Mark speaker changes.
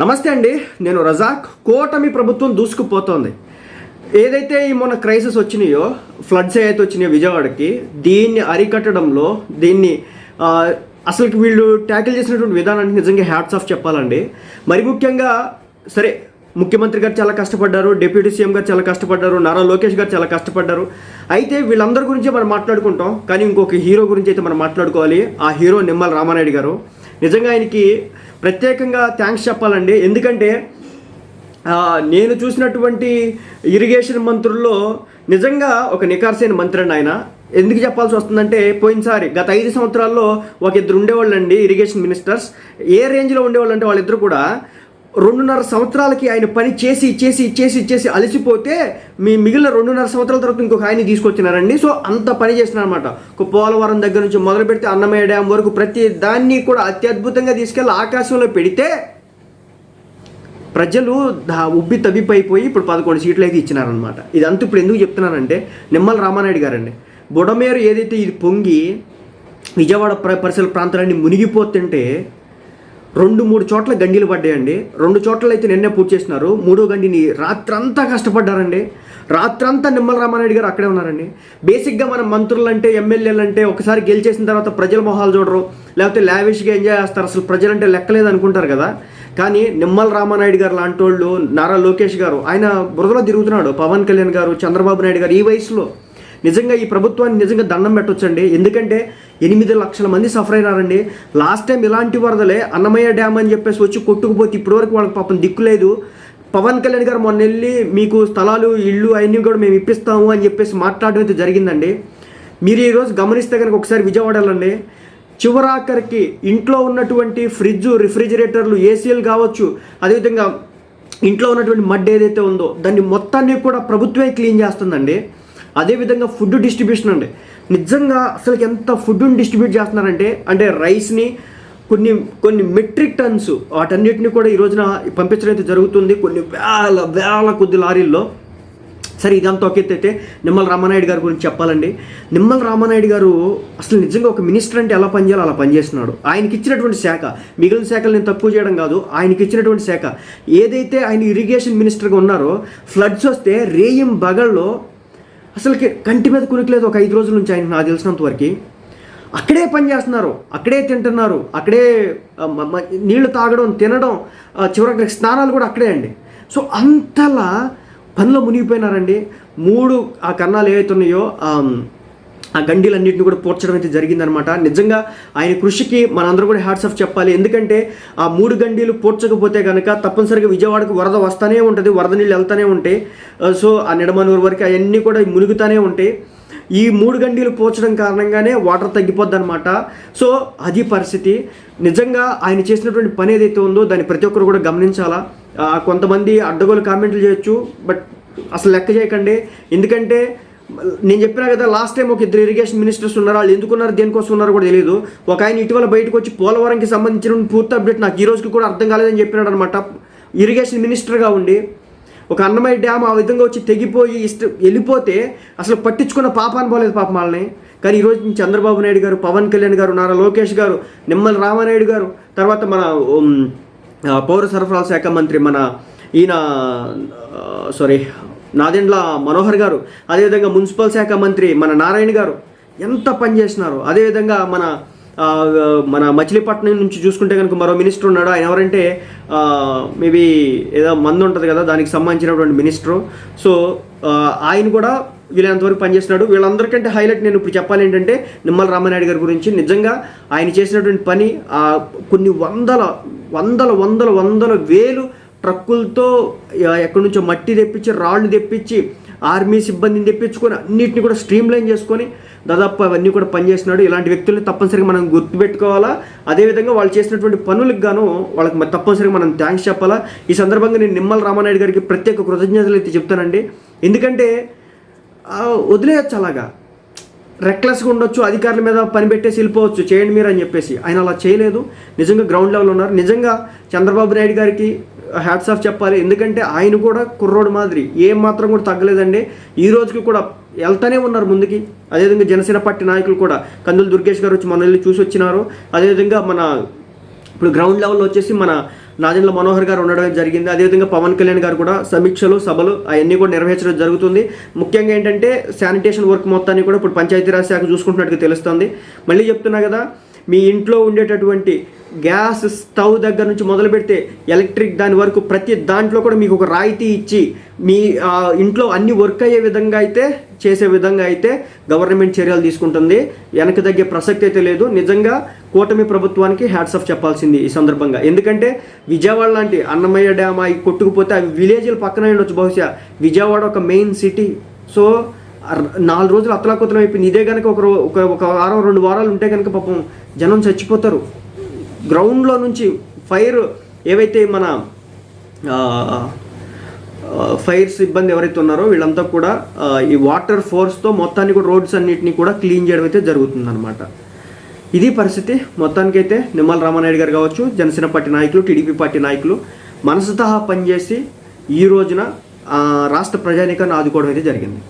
Speaker 1: నమస్తే అండి నేను రజాక్. కూటమి ప్రభుత్వం దూసుకుపోతోంది. ఏదైతే ఈ మొన్న క్రైసిస్ వచ్చినాయో ఫ్లడ్స్ ఏదైతే వచ్చినాయో విజయవాడకి దీన్ని అరికట్టడంలో దీన్ని అసలుకి వీళ్ళు ట్యాకిల్ చేసినటువంటి విధానానికి నిజంగా హ్యాట్స్ ఆఫ్ చెప్పాలండి. మరి ముఖ్యంగా సరే ముఖ్యమంత్రి గారు చాలా కష్టపడ్డారు డిప్యూటీ సీఎం గారు చాలా కష్టపడ్డారు నారా లోకేష్ గారు చాలా కష్టపడ్డారు. అయితే వీళ్ళందరి గురించి మనం మాట్లాడుకుంటాం కానీ ఇంకొక హీరో గురించి అయితే మనం మాట్లాడుకోవాలి. ఆ హీరో నిమ్మల రామానాయుడు గారు. నిజంగా ఆయనకి ప్రత్యేకంగా థ్యాంక్స్ చెప్పాలండి. ఎందుకంటే నేను చూసినటువంటి ఇరిగేషన్ మంత్రుల్లో నిజంగా ఒక నికార్సైన మంత్రి అండి ఆయన. ఎందుకు చెప్పాల్సి వస్తుందంటే పోయినసారి గత ఐదు సంవత్సరాల్లో ఒక ఇద్దరు ఉండేవాళ్ళు అండి ఇరిగేషన్ మినిస్టర్స్ ఏ రేంజ్లో ఉండేవాళ్ళు అంటే వాళ్ళిద్దరు కూడా రెండున్నర సంవత్సరాలకి ఆయన పని చేసి చేసి చేసి చేసి అలసిపోతే మీ మిగిలిన రెండున్నర సంవత్సరాల తర్వాత ఇంకొక ఆయన తీసుకొచ్చినారండి. సో అంత పని చేసినారనమాట ఒక పోలవరం దగ్గర నుంచి మొదలు పెడితే అన్నమయ్య డ్యామ్ వరకు ప్రతి దాన్ని కూడా అత్యద్భుతంగా తీసుకెళ్ళి ఆకాశంలో పెడితే ప్రజలు ఉబ్బి తబ్బిపోయిపోయి ఇప్పుడు పదకొండు సీట్లు అయితే ఇచ్చినారనమాట ఇదంతా ఇప్పుడు ఎందుకు చెప్తున్నానంటే నిమ్మల రామానాయుడు గారండి. బుడమేరు ఏదైతే ఇది పొంగి విజయవాడ ప్ర- పరిసర ప్రాంతాలన్నీ మునిగిపోతుంటే రెండు మూడు చోట్ల గండిలు పడ్డాయండి. రెండు చోట్ల అయితే నిన్నే పూర్తి చేసినారు. మూడో గండిని రాత్రంతా కష్టపడ్డారండి. రాత్రంతా నిమ్మల రామారెడ్డి గారు అక్కడే ఉన్నారండి. బేసిక్గా మన మంత్రులు అంటే ఎమ్మెల్యేలు అంటే ఒకసారి గెలిచేసిన తర్వాత ప్రజల మొహాలు చూడరు. లేకపోతే లావిష్గా ఎంజాయ్ చేస్తారు. అసలు ప్రజలంటే లెక్కలేదు అనుకుంటారు కదా. కానీ నిమ్మల రామానాయుడు గారు లాంటి వాళ్ళు నారా లోకేష్ గారు ఆయన బురదలో తిరుగుతున్నాడు. పవన్ కళ్యాణ్ గారు చంద్రబాబు నాయుడు గారు ఈ వయసులో. నిజంగా ఈ ప్రభుత్వాన్ని నిజంగా దండం పెట్టొచ్చండి. ఎందుకంటే ఎనిమిది లక్షల మంది సఫర్ అయినారండి. లాస్ట్ టైం ఇలాంటి వరదలే అన్నమయ్య డ్యామ్ అని చెప్పేసి వచ్చి కొట్టుకుపోతే ఇప్పటివరకు వాళ్ళకి పాపం దిక్కులేదు పవన్ కళ్యాణ్ గారు మొన్న వెళ్ళి మీకు స్థలాలు ఇళ్ళు అవన్నీ కూడా మేము ఇప్పిస్తాము అని చెప్పేసి మాట్లాడడం అయితే జరిగిందండి. మీరు ఈరోజు గమనిస్తే కనుక ఒకసారి విజయవాడ వెళ్ళండి. చివరాఖరికి ఇంట్లో ఉన్నటువంటి ఫ్రిడ్జ్ రిఫ్రిజిరేటర్లు ఏసీలు కావచ్చు అదేవిధంగా ఇంట్లో ఉన్నటువంటి మడ్ ఏదైతే ఉందో దాన్ని మొత్తాన్ని కూడా ప్రభుత్వమే క్లీన్ చేస్తుందండి. అదేవిధంగా ఫుడ్ డిస్ట్రిబ్యూషన్ అండి. నిజంగా అసలు ఎంత ఫుడ్ని డిస్ట్రిబ్యూట్ చేస్తున్నారంటే అంటే రైస్ని కొన్ని కొన్ని మెట్రిక్ టన్స్ వాటన్నిటిని కూడా ఈ రోజున పంపించడం అయితే జరుగుతుంది. కొన్ని వేల వేల కొద్ది లారీల్లో. సరే ఇదంతా ఒక నిమ్మల రామానాయుడు గారి గురించి చెప్పాలండి. నిమ్మల రామానాయుడు గారు అసలు నిజంగా ఒక మినిస్టర్ అంటే ఎలా పనిచేయాలో అలా పనిచేస్తున్నాడు. ఆయనకి ఇచ్చినటువంటి శాఖ మిగిలిన శాఖలు నేను తక్కువ చేయడం కాదు ఆయనకి ఇచ్చినటువంటి శాఖ. ఏదైతే ఆయన ఇరిగేషన్ మినిస్టర్గా ఉన్నారో ఫ్లడ్స్ వస్తే రేయం బగల్లో అసలుకి కంటి మీద కునికలేదు ఒక ఐదు రోజుల నుంచి ఆయన నాకు తెలిసినంత వరకు. అక్కడే పని చేస్తున్నారు అక్కడే తింటున్నారు అక్కడే నీళ్ళు తాగడం తినడం చివరికి స్నానాలు కూడా అక్కడే అండి. సో అంతలా పనిలో మునిగిపోయినారండి. మూడు ఆ కన్నాలు ఏవైతే ఉన్నాయో ఆ, ఆ గండిలన్నింటిని కూడా పూడ్చడం అయితే జరిగిందనమాట నిజంగా ఆయన కృషికి మనందరూ కూడా హ్యాట్స్ ఆఫ్ చెప్పాలి. ఎందుకంటే ఆ మూడు గండీలు పూడ్చకపోతే కనుక తప్పనిసరిగా విజయవాడకు వరద వస్తూనే ఉంటుంది వరద నీళ్ళు వెళ్తూనే ఉంటాయి సో ఆ నిడమనూరు వరకు అవన్నీ కూడా మునుగుతూనే ఉంటాయి ఈ మూడు గంటలు పోర్చడం కారణంగానే వాటర్ తగ్గిపోద్ది అనమాట సో అది పరిస్థితి. నిజంగా ఆయన చేసినటువంటి పని ఏదైతే ఉందో దాన్ని ప్రతి ఒక్కరు కూడా గమనించాలా? కొంతమంది అడ్డగోలు కామెంట్లు చేయొచ్చు బట్ అసలు లెక్క చేయకండి. ఎందుకంటే నేను చెప్పినా కదా లాస్ట్ టైం ఒక ఇద్దరు ఇరిగేషన్ మినిస్టర్స్ ఉన్నారు వాళ్ళు ఎందుకున్నారు దేనికోసం ఉన్నారో కూడా తెలియదు ఒక ఆయన ఇటీవల బయటకు వచ్చి పోలవరంకి సంబంధించిన పూర్తి అప్డేట్ నాకు ఈ రోజుకి కూడా అర్థం కాలేదని చెప్పినాడు అనమాట ఇరిగేషన్ మినిస్టర్గా ఉండి ఒక అన్నమయ్య డ్యామ్ ఆ విధంగా వచ్చి తెగిపోయి ఇష్ట వెళ్ళిపోతే అసలు పట్టించుకున్న పాపాన్ని పోలేదు పాపం వాళ్ళని కానీ ఈరోజు చంద్రబాబు నాయుడు గారు పవన్ కళ్యాణ్ గారు నారా లోకేష్ గారు నిమ్మల రామానాయుడు గారు తర్వాత మన పౌర సరఫరాల శాఖ మంత్రి మన ఈయన సారీ నాదెండ్ల మనోహర్ గారు అదేవిధంగా మున్సిపల్ శాఖ మంత్రి మన నారాయణ గారు ఎంత పనిచేసినారు అదేవిధంగా మన మన మచిలీపట్నం నుంచి చూసుకుంటే కనుక మరో మినిస్టర్ ఉన్నాడు. ఆయన ఎవరంటే మేబీ ఏదో మందు ఉంటుంది కదా దానికి సంబంధించినటువంటి మినిస్టరు. సో ఆయన కూడా వీళ్ళంతవరకు పనిచేస్తున్నాడు వీళ్ళందరికంటే హైలైట్ నేను ఇప్పుడు చెప్పాలి ఏంటంటే నిమ్మల రామానాయుడు గారి గురించి. నిజంగా ఆయన చేసినటువంటి పని కొన్ని వందల వందల వందల వందల వేలు ట్రక్కులతో ఎక్కడి నుంచో మట్టి తెప్పించి రాళ్ళు తెప్పించి ఆర్మీ సిబ్బందిని తెప్పించుకొని అన్నిటిని కూడా స్ట్రీమ్ లైన్ చేసుకొని దాదాపు అవన్నీ కూడా పనిచేస్తున్నాడు. ఇలాంటి వ్యక్తుల్ని తప్పనిసరిగా మనం గుర్తుపెట్టుకోవాలా? అదేవిధంగా వాళ్ళు చేసినటువంటి పనులకు గాను వాళ్ళకి తప్పనిసరిగా మనం థ్యాంక్స్ చెప్పాలా? ఈ సందర్భంగా నేను నిమ్మల రామానాయుడు గారికి ప్రత్యేక కృతజ్ఞతలు అయితే చెప్తానండి. ఎందుకంటే వదిలేయచ్చు అలాగా. రెక్లెస్గా ఉండొచ్చు అధికారుల మీద పని పెట్టేసి వెళ్ళిపోవచ్చు చేయండి మీరు అని చెప్పేసి. ఆయన అలా చేయలేదు. నిజంగా గ్రౌండ్ లెవెల్ ఉన్నారు. నిజంగా చంద్రబాబు నాయుడు గారికి uh, హ్యాట్స్ ఆఫ్ చెప్పాలి. ఎందుకంటే ఆయన కూడా కుర్రోడు మాదిరి. ఏం మాత్రం కూడా తగ్గలేదండి. ఈ రోజుకి కూడా వెళ్తూనే ఉన్నారు ముందుకి. అదేవిధంగా జనసేన పార్టీ నాయకులు కూడా. కందులు దుర్గేష్ గారు వచ్చి మన వెళ్ళి చూసి వచ్చినారు అదేవిధంగా మన ఇప్పుడు గ్రౌండ్ లెవెల్లో వచ్చేసి మన నాదెండ్ల మనోహర్ గారు ఉండడం జరిగింది. అదేవిధంగా పవన్ కళ్యాణ్ గారు కూడా సమీక్షలు సభలు అవన్నీ కూడా నిర్వహించడం జరుగుతుంది. ముఖ్యంగా ఏంటంటే శానిటేషన్ వర్క్ మొత్తాన్ని కూడా ఇప్పుడు పంచాయతీరాజ్ శాఖ చూసుకుంటున్నట్టుగా తెలుస్తుంది. మళ్ళీ చెప్తున్నా కదా మీ ఇంట్లో ఉండేటటువంటి గ్యాస్ స్టవ్ దగ్గర నుంచి మొదలు పెడితే ఎలక్ట్రిక్ దాని వరకు ప్రతి దాంట్లో కూడా మీకు ఒక రాయితీ ఇచ్చి మీ ఇంట్లో అన్ని వర్క్ అయ్యే విధంగా అయితే చేసే విధంగా అయితే గవర్నమెంట్ చర్యలు తీసుకుంటుంది. వెనక తగ్గే ప్రసక్తి అయితే లేదు. నిజంగా కూటమి ప్రభుత్వానికి హ్యాట్స్ ఆఫ్ చెప్పాల్సింది ఈ సందర్భంగా. ఎందుకంటే విజయవాడ లాంటి అన్నమయ్య డ్యామ్ అవి కొట్టుకుపోతే అవి విలేజ్ల పక్కన ఉండొచ్చు బహుశా. విజయవాడ ఒక మెయిన్ సిటీ సో నాలుగు రోజులు అతలాకుతలం అయిపోయింది. ఇదే కనుక ఒక ఒక ఒక వారం రెండు వారాలు ఉంటే కనుక పాపం జనం చచ్చిపోతారు. గ్రౌండ్లో నుంచి ఫైర్ ఏవైతే మన ఫైర్ సిబ్బంది ఎవరైతే ఉన్నారో వీళ్ళంతా కూడా ఈ వాటర్ ఫోర్స్తో మొత్తాన్ని కూడా రోడ్స్ అన్నిటిని కూడా క్లీన్ చేయడం అయితే జరుగుతుందన్నమాట. ఇది పరిస్థితి. మొత్తానికైతే నిమ్మల రామానాయుడు గారు కావచ్చు జనసేన పార్టీ నాయకులు టీడీపీ పార్టీ నాయకులు మనసుతహా పనిచేసి ఈ రోజున రాష్ట్ర ప్రజానికాన్ని ఆదుకోవడం అయితే జరిగింది.